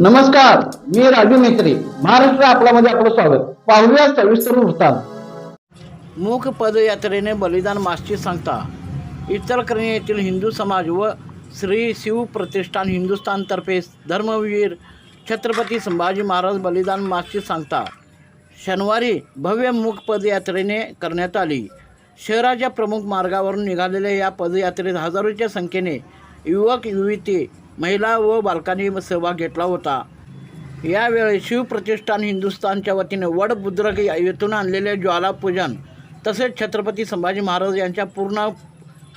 नमस्कार मी राजू मेत्री महाराष्ट्र आपल्यामध्ये आपलं स्वागत. पाहूया सविस्तर वृत्तांत. मूक पदयात्रेने बलिदान मासची सांगता. इचलकरंजी येथील हिंदू समाज व श्री शिव प्रतिष्ठान हिंदुस्थानतर्फे धर्मवीर छत्रपती संभाजी महाराज बलिदान मासची सांगता. शनिवारी भव्य मूक पदयात्रेने करण्यात आली. शहराच्या प्रमुख मार्गावरून निघालेल्या या पदयात्रेत हजारोच्या संख्येने युवक युवती महिला व बालकांनी सहभाग घेतला होता. यावेळी शिवप्रतिष्ठान हिंदुस्थानच्या वतीने वड बुद्रक येथून आणलेले ज्वालापूजन तसेच छत्रपती संभाजी महाराज यांच्या पूर्ण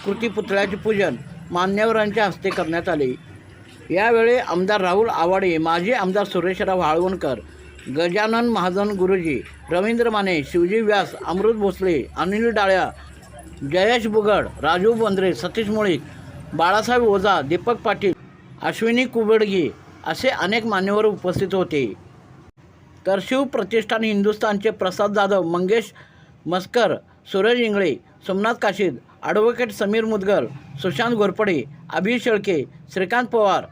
कृती पुतळ्याचे पूजन मान्यवरांच्या हस्ते करण्यात आले. यावेळी आमदार राहुल आवाडे माजी आमदार सुरेशराव हाळवणकर गजानन महाजन गुरुजी रवींद्र माने शिवजी व्यास अमृत भोसले अनिल डाळ्या जयेश बुगड राजू बंद्रे सतीश मुळीक बाळासाहेब ओझा दीपक पाटील अश्विनी कुबडगी असे अनेक मान्यवर उपस्थित होते. तर शिव प्रतिष्ठान हिंदुस्थानचे प्रसाद जाधव मंगेश मस्कर सूरज इंगळे सोमनाथ काशीद ॲडव्होकेट समीर मुदगल सुशांत घोरपडे अभि शेळके श्रीकांत पवार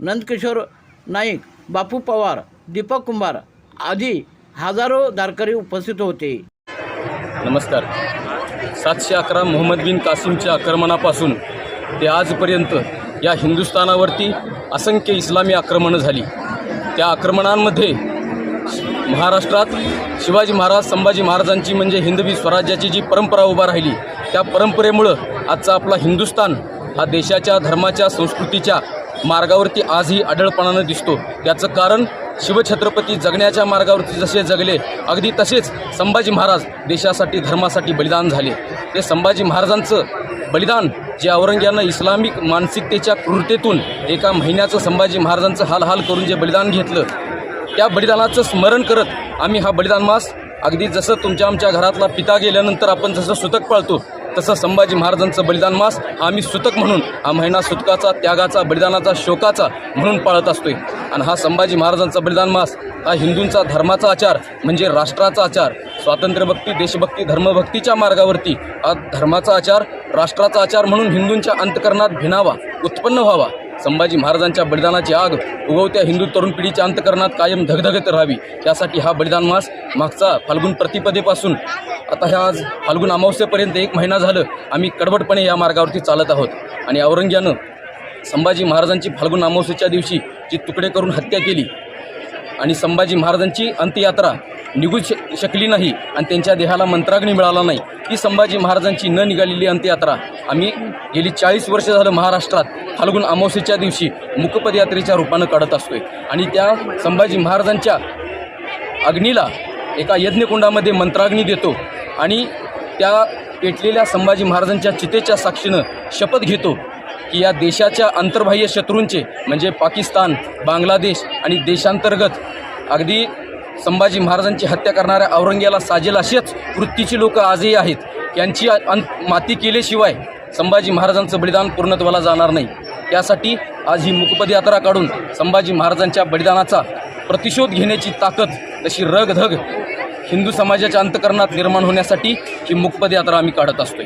नंदकिशोर नाईक बापू पवार दीपक कुंभार आदी हजारो धारकरी उपस्थित होते. नमस्कार. सातशे अकरा मोहम्मद बिन कासिमच्या आक्रमणापासून ते आजपर्यंत या हिंदुस्थानावरती असंख्य इस्लामी आक्रमणं झाली. त्या आक्रमणांमध्ये महाराष्ट्रात शिवाजी महाराज संभाजी महाराजांची म्हणजे हिंदवी स्वराज्याची जी परंपरा उभा राहिली त्या परंपरेमुळं आजचा आपला हिंदुस्थान हा देशाच्या धर्माच्या संस्कृतीच्या मार्गावरती आजही आढळपणानं दिसतो. त्याचं कारण शिवछत्रपती जगण्याच्या मार्गावरती जसे जगले अगदी तसेच संभाजी महाराज देशासाठी धर्मासाठी बलिदान झाले. ते संभाजी महाराजांचं बलिदान जे औरंग्यानं इस्लामिक मानसिकतेच्या क्रूरतेतून एका महिन्याचं संभाजी महाराजांचं हाल हाल करून जे बलिदान घेतलं त्या बलिदानाचं स्मरण करत आम्ही हा बलिदान मास अगदी जसं तुमच्या आमच्या घरातला पिता गेल्यानंतर आपण जसं सुतक पाळतो तसं संभाजी महाराजांचं बलिदान मास हा आम्ही सुतक म्हणून हा महिना सुतकाचा त्यागाचा बलिदानाचा शोकाचा म्हणून पाळत असतोय. आणि हा संभाजी महाराजांचा बलिदान मास हा हिंदूंचा धर्माचा आचार म्हणजे राष्ट्राचा आचार स्वातंत्र्यभक्ती देशभक्ती धर्मभक्तीच्या मार्गावरती हा धर्माचा आचार राष्ट्राचा आचार म्हणून हिंदूंच्या अंतकरणात भिनावा उत्पन्न व्हावा. संभाजी महाराजांच्या बलिदानाची आग उगवत्या हिंदू तरुण पिढीच्या अंतकरणात कायम धगधगत राहावी. त्यासाठी हा बलिदान मास मागचा फाल्गुन प्रतिपदेपासून आता ह्या आज फाल्गुन अमावस्येपर्यंत एक महिना झालं आम्ही कडबडपणे या मार्गावरती चालत आहोत. आणि औरंग्यानं संभाजी महाराजांची फाल्गुन अमावस्येच्या दिवशी जी तुकडे करून हत्या केली आणि संभाजी महाराजांची अंत्ययात्रा निघू श शकली नाही आणि त्यांच्या देहाला मंत्राग्नी मिळाला नाही ही संभाजी महाराजांची न निघालेली अंत्ययात्रा आम्ही गेली चाळीस वर्ष झालं महाराष्ट्रात फाल्गुन अमावस्येच्या दिवशी मुकपदयात्रेच्या रूपानं काढत असतोय. आणि त्या संभाजी महाराजांच्या अग्नीला एका यज्ञकुंडामध्ये मंत्राग्नी देतो. आणि त्या पेटलेल्या संभाजी महाराजांच्या चितेच्या साक्षीनं शपथ घेतो की या देशाच्या अंतर्बाह्य शत्रूंचे म्हणजे पाकिस्तान बांगलादेश आणि देशांतर्गत अगदी संभाजी महाराजांची हत्या करणाऱ्या औरंग्याला साजेल असेच वृत्तीची लोक आजही आहेत. यांची अंत माती केल्याशिवाय संभाजी महाराजांचं बलिदान पूर्णत्वाला जाणार नाही. त्यासाठी आज ही मुखपदयात्रा काढून संभाजी महाराजांच्या बलिदानाचा प्रतिशोध घेण्याची ताकद तशी रगधग हिंदू समाजाच्या अंतकरणात निर्माण होण्यासाठी ही मुखपदयात्रा आम्ही काढत असतोय.